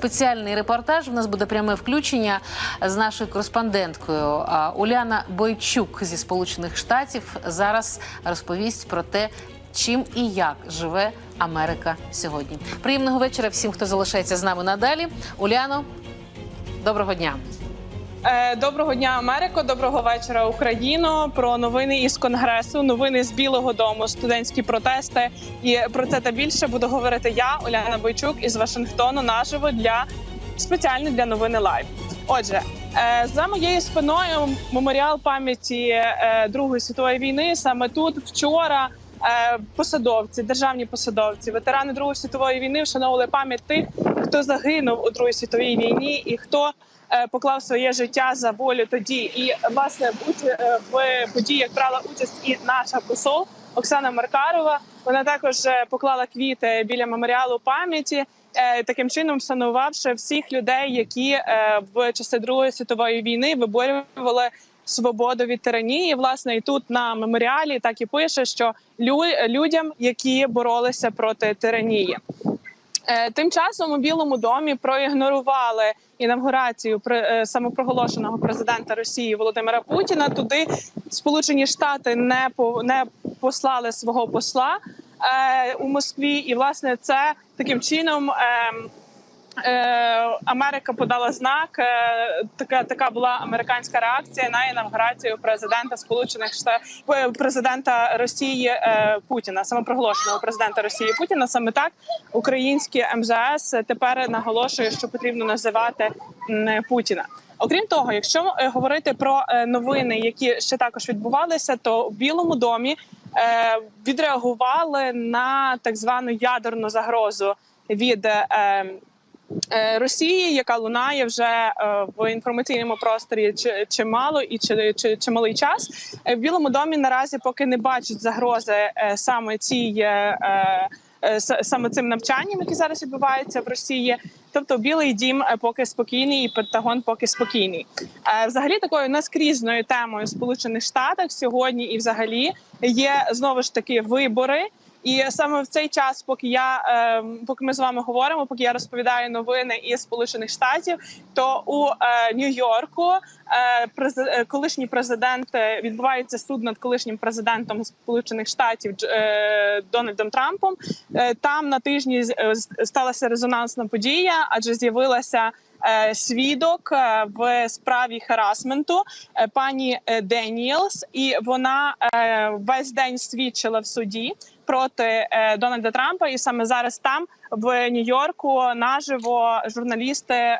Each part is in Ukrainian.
спеціальний репортаж. У нас буде пряме включення з нашою кореспонденткою Уляна Бойчук зі Сполучених Штатів. Зараз розповість про те, чим і як живе Америка сьогодні. Приємного вечора всім, хто залишається з нами надалі. Уляно, доброго дня. Е, Доброго дня, Америко. Доброго вечора, Україно. Про новини із конгресу, новини з Білого Дому, студентські протести. І про це та більше буду говорити я, Оляна Бойчук, із Вашингтону наживо для спеціально для новини Лайв. Отже, е, за моєю спиною меморіал пам'яті е, Другої світової війни. Саме тут вчора. Посадовці, державні посадовці, ветерани Другої світової війни вшановували пам'ять тих, хто загинув у Другій світовій війні, і хто поклав своє життя за волю тоді. І власне е, в подіях брала участь і наша посол Оксана Маркарова. Вона також е, поклала квіти біля меморіалу пам'яті, е, таким чином вшанувавши всіх людей, які е, в часи Другої світової війни виборювали. Свободу від тиранії, власне, і тут на меморіалі так і пише, що лю- людям, які боролися проти тиранії. Е, Тим часом у Білому домі проігнорували інавгурацію е, самопроголошеного президента Росії Володимира Путіна. Туди Сполучені Штати не не послали свого посла е, у Москві, і власне це таким чином. Е, Америка подала знак. Е, така така була американська реакція на інавгурацію президента Сполучених Штатів президента Росії е, Путіна, самопроголошеного президента Росії Путіна. Саме так українське МЗС тепер наголошує, що потрібно називати Путіна. Окрім того, якщо е, говорити про е, новини, які ще також відбувалися, то в Білому домі е, відреагували на так звану ядерну загрозу від е, е, Росії, яка лунає вже е, в інформаційному просторі чи- чимало і чи, чи, чималий час. Е, В Білому домі наразі поки не бачать загрози е, саме е, е, е, с- Саме цим навчанням, які зараз відбуваються в Росії, тобто Білий Дім е, поки спокійний, і Пентагон поки спокійний. Е, Взагалі, такою наскрізною темою Сполучених Штатах сьогодні і взагалі є знову ж таки вибори. І саме в цей час, поки я е, поки ми з вами говоримо, поки я розповідаю новини із Сполучених Штатів, то у е, Нью-Йорку е, е, колишній президент відбувається суд над колишнім президентом Сполучених Штатів Дональдом Трампом. Там на тижні сталася резонансна подія, адже з'явилася. Е, Свідок е, в справі харасменту е, пані Деніелс, і вона весь день свідчила в суді проти Дональда Трампа, і саме зараз там в Нью-Йорку наживо журналісти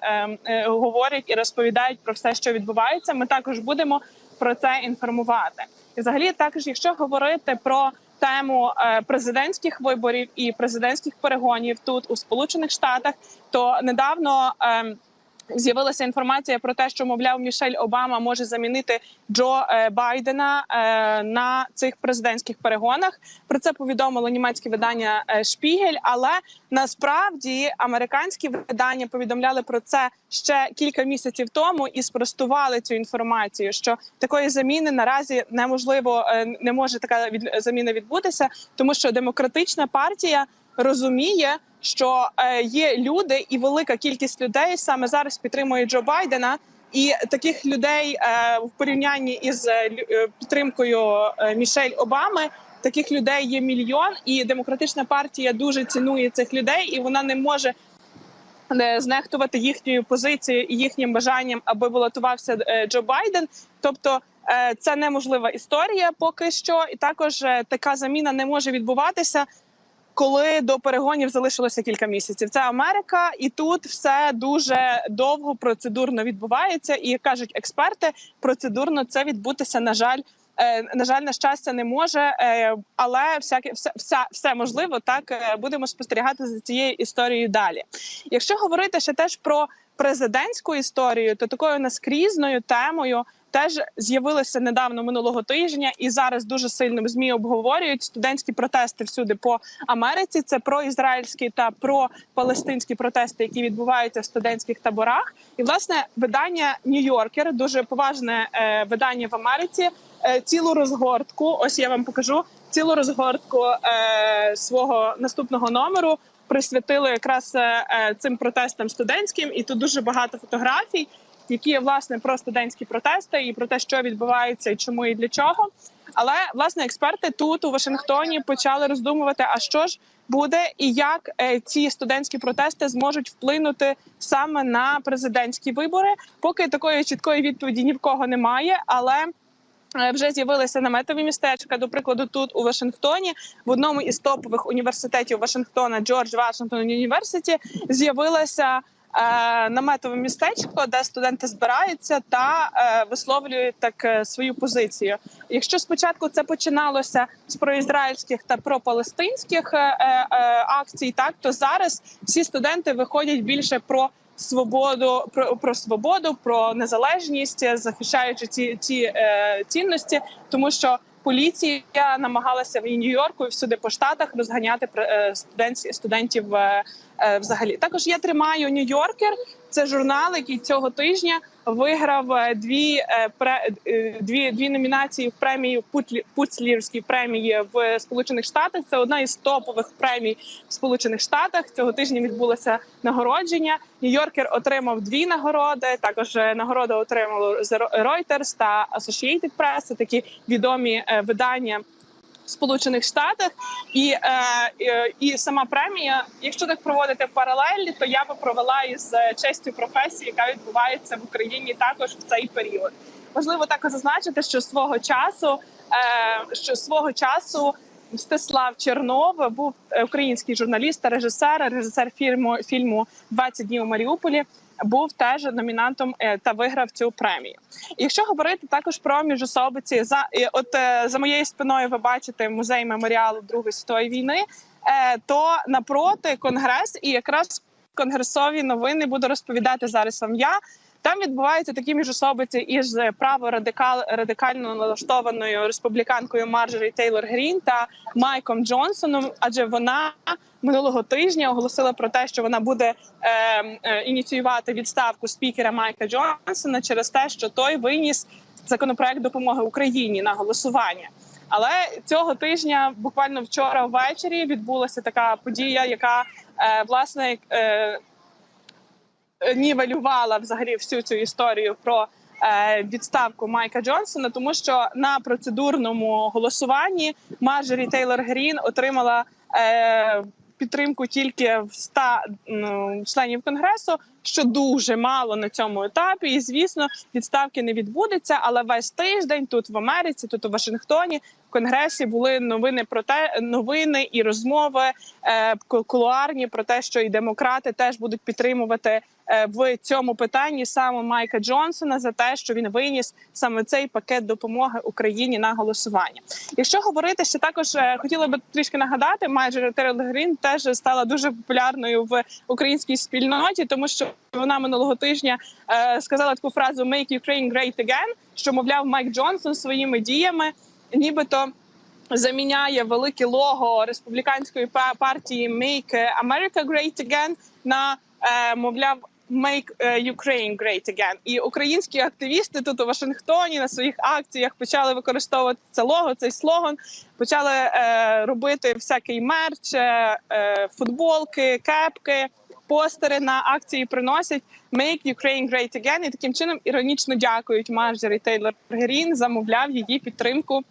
говорять і розповідають про все, що відбувається. Ми також будемо про це інформувати. І взагалі, також, якщо говорити про тему президентських виборів і президентських перегонів тут у Сполучених Штатах, то недавно. З'явилася інформація про те, що мовляв Мішель Обама може замінити Джо е, Байдена е, на цих президентських перегонах. Про це повідомило німецьке видання Шпігель. Але насправді американські видання повідомляли про це ще кілька місяців тому і спростували цю інформацію. Що такої заміни наразі неможливо е, не може така заміна відбутися, тому що демократична партія розуміє, що е, є люди, і велика кількість людей саме зараз підтримує Джо Байдена. І таких людей е, в порівнянні із е, підтримкою Мішель Обами. Таких людей є мільйон, і демократична партія дуже цінує цих людей, і вона не може не знехтувати їхньою позицією і їхнім бажанням, аби балотувався Джо Байден. Тобто це неможлива історія поки що, і також така заміна не може відбуватися. Коли до перегонів залишилося кілька місяців, це Америка, і тут все дуже довго процедурно відбувається. І як кажуть експерти, процедурно це відбутися на жаль. е, На жаль, на щастя, не може, е, але всяке все, все, все можливо. Так е, будемо спостерігати за цією історією далі. Якщо говорити ще теж про президентську історію, то такою наскрізною темою теж з'явилися недавно минулого тижня, і зараз дуже сильно змі обговорюють студентські протести всюди по Америці. Це про ізраїльські та про палестинські протести, які відбуваються в студентських таборах. І власне видання Нью-Йоркер, дуже поважне е, видання в Америці. е, Цілу розгортку, ось я вам покажу цілу розгортку е, свого наступного номеру присвятили якраз е, е, цим протестам студентським, і тут дуже багато фотографій, які є власне про студентські протести і про те, що відбувається, і чому і для чого. Але власне експерти тут у Вашингтоні почали роздумувати, а що ж буде і як е, ці студентські протести зможуть вплинути саме на президентські вибори. Поки такої чіткої відповіді ні в кого немає, але е, вже з'явилися наметові містечка. До прикладу, тут у Вашингтоні, в одному із топових університетів Вашингтона, Джордж Вашингтон Університі, з'явилося. Е, Наметове містечко, де студенти збираються та е, висловлюють так е, свою позицію. Якщо спочатку це починалося з проізраїльських та пропалестинських акцій, так то зараз всі студенти виходять більше про свободу, про, про свободу, про незалежність, захищаючи ці, ці е, цінності, тому що. Поліція намагалася в Нью-Йорку і всюди по штатах розганяти студентів студентів взагалі. Також я тримаю Нью-Йоркер. Це журнал, який цього тижня виграв е, дві е, е, дві, дві номінації в Путлі- Пуцлірській премії в Сполучених Штатах. Це одна із топових премій в Сполучених Штатах. Цього тижня відбулося нагородження. Нью-Йоркер отримав дві нагороди. Також е, нагороду отримали Reuters та Associated Press. Такі відомі е, видання. Сполучених Штатах і, е, і, і сама премія, якщо так проводити паралелі, то я би провела із е, честю професії, яка відбувається в Україні також в цей період. Важливо також зазначити, що свого часу, е, що свого часу Мстислав Чернов був е, український журналіст та режисер, режисер фільму фільму «20 днів у Маріуполі. Був теж номінантом е, та виграв цю премію. Якщо говорити також про міжособиці, за от е, за моєю спиною ви бачите музей меморіалу Другої світової війни, е, то напроти конгрес і якраз конгресові новини буду розповідати зараз вам я. Там відбуваються такі міжособиці із праворадикал радикально налаштованою республіканкою Марджорі Тейлор Грін та Майком Джонсоном, адже вона минулого тижня оголосила про те, що вона буде е, е, ініціювати відставку спікера Майка Джонсона через те, що той виніс законопроект допомоги Україні на голосування. Але цього тижня, буквально вчора ввечері, відбулася така подія, яка е, власне е, нівелювала взагалі всю цю історію про е, відставку Майка Джонсона, тому що на процедурному голосуванні Марджорі Тейлор Грін отримала е, підтримку тільки в 100 ну, членів конгресу, що дуже мало на цьому етапі. І звісно, відставки не відбудеться. Але весь тиждень тут в Америці, тут у Вашингтоні, конгресі були новини про те, новини і розмови е, кулуарні про те, що і демократи теж будуть підтримувати е, в цьому питанні саме Майка Джонсона за те, що він виніс саме цей пакет допомоги Україні на голосування. Якщо говорити, ще також е, хотіла би трішки нагадати, майже Тейлор Грін теж стала дуже популярною в українській спільноті, тому що вона минулого тижня сказала таку фразу «Make Ukraine great again», що мовляв Майк Джонсон своїми діями, нібито. Заміняє велике лого республіканської партії «Make America Great Again» на е, мовляв «Make е, Ukraine Great Again». І українські активісти тут у Вашингтоні на своїх акціях почали використовувати це лого, цей слоган, почали е, робити всякий мерч, футболки, кепки. Постери на акції приносять «Make Ukraine Great Again» і таким чином іронічно дякують Марджорі Тейлор Грін, замовляв її підтримку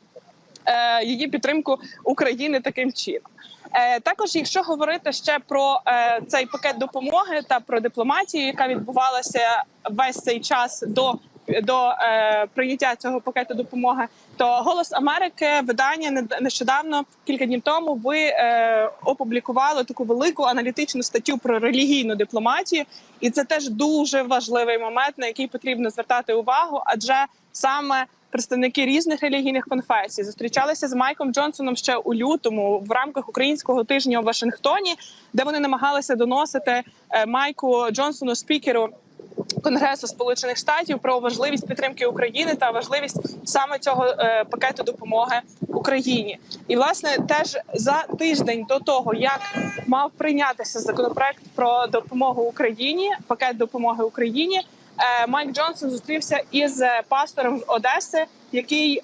її підтримку України таким чином. Е, також, якщо говорити ще про е, цей пакет допомоги та про дипломатію, яка відбувалася весь цей час до. До е, прийняття цього пакету допомоги, то голос Америки видання нещодавно кілька днів тому ви е, опублікували таку велику аналітичну статтю про релігійну дипломатію, і це теж дуже важливий момент, на який потрібно звертати увагу, адже саме представники різних релігійних конфесій зустрічалися з Майком Джонсоном ще у лютому в рамках українського тижня у Вашингтоні, де вони намагалися доносити е, Майку Джонсону спікеру. Конгресу Сполучених Штатів про важливість підтримки України та важливість саме цього е, пакету допомоги Україні, і власне теж за тиждень до того, як мав прийнятися законопроект про допомогу Україні, пакет допомоги Україні, Майк Джонсон зустрівся із е, пастором з Одеси, який е,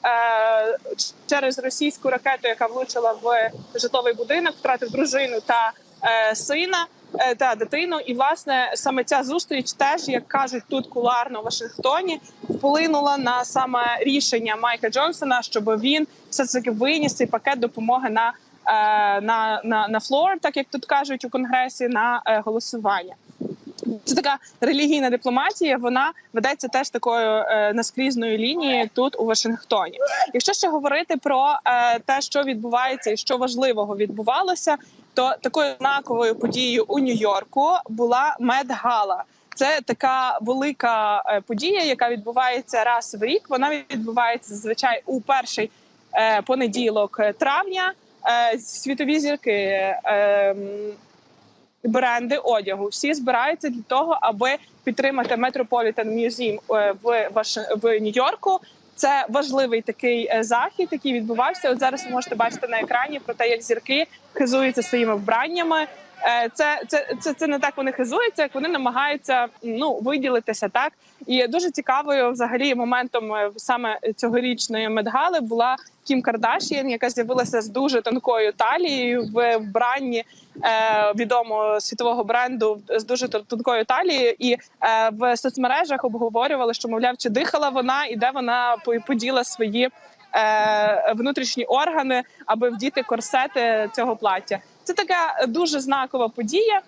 через російську ракету, яка влучила в житловий будинок, втратив дружину та е, сина е, та дитину. І власне саме ця зустріч, теж як кажуть тут куларно в Вашингтоні, вплинула на саме рішення Майка Джонсона, щоб він все таки виніс цей пакет допомоги на, е, на, на, на флор, так як тут кажуть у конгресі, на е, голосування. Це така релігійна дипломатія. Вона ведеться теж такою е, наскрізною лінією тут у Вашингтоні. Якщо ще говорити про е, те, що відбувається і що важливого відбувалося, то такою знаковою подією у Нью-Йорку була медгала. Це така велика е, подія, яка відбувається раз в рік. Вона відбувається зазвичай у перший понеділок травня. Світові зірки. Бренди одягу. Всі збираються для того, аби підтримати Metropolitan Museum е, в Ваш- в Нью-Йорку. Це важливий такий е, захід, який відбувався. От зараз ви можете бачити на екрані про те, як зірки хизуються своїми вбраннями. Е, Це, це, це, це не так вони хизуються, як вони намагаються ну виділитися так. І дуже цікавою взагалі моментом е, саме цьогорічної медгали була Кім Кардашіан, яка з'явилася з дуже тонкою талією в вбранні е, відомого світового бренду з дуже тон- тонкою талією. І е, в соцмережах обговорювали, що мовляв, чи дихала вона і де вона по- поділа свої е, внутрішні органи, аби вдіти корсети цього плаття. Це така дуже знакова подія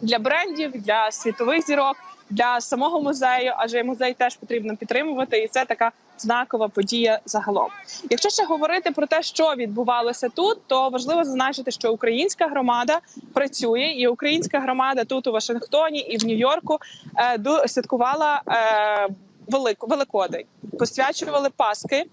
для брендів, для світових зірок, для самого музею, адже музей теж потрібно підтримувати, і це така знакова подія загалом. Якщо ще говорити про те, що відбувалося тут, то важливо зазначити, що українська громада працює, і українська громада тут у Вашингтоні і в Нью-Йорку е, святкувала е, велику великодень, посвячували Паски.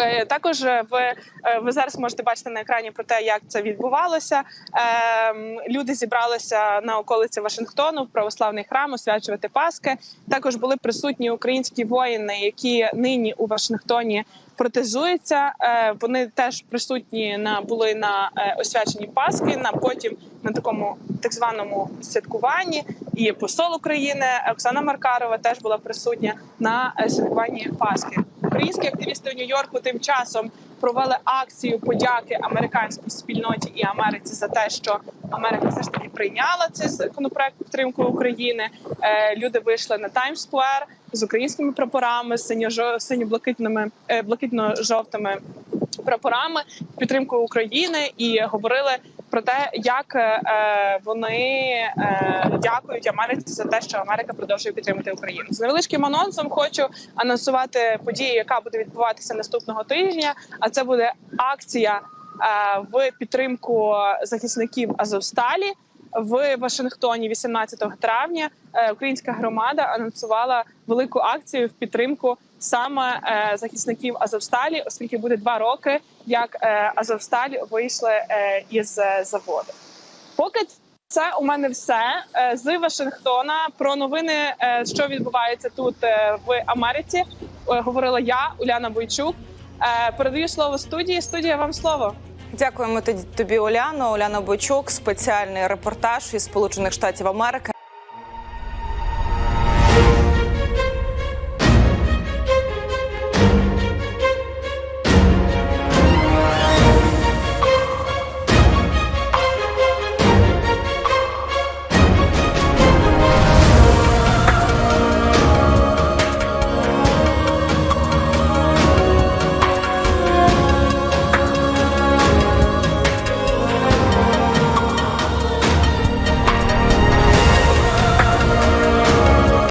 Е, Також е, ви, е, ви зараз можете бачити на екрані про те, як це відбувалося. Ем, Люди зібралися на околиці Вашингтону в православний храм освячувати Паски. Також були присутні українські воїни, які нині у Вашингтоні протезуються. Вони теж присутні на були на освяченні Паски. На потім на такому так званому святкуванні. І посол України Оксана Маркарова теж була присутня на святкуванні Пасхи. Українські активісти в Нью-Йорку тим часом провели акцію подяки американській спільноті і Америці за те, що Америка все ж таки прийняла цей законопроект підтримку України. Е, люди вийшли на Таймс-сквер з українськими прапорами, синьо синьо-блакитними е, блакитно-жовтими прапорами підтримку України і говорили про те, як е, вони е, дякують Америці за те, що Америка продовжує підтримувати Україну. З невеличким анонсом хочу анонсувати подію, яка буде відбуватися наступного тижня. А це буде акція е, в підтримку захисників Азовсталі. В Вашингтоні 18 травня е, українська громада анонсувала велику акцію в підтримку саме е, захисників Азовсталі, оскільки буде два роки, як е, Азовсталь вийшли е, із заводу. Поки це у мене все з Вашингтона. Про новини, що відбувається тут в Америці, говорила я, Уляна Бойчук. Передаю слово студії. Студія вам слово. Дякуємо тобі, Оляно. Оляна Бойчук, спеціальний репортаж із Сполучених Штатів Америки.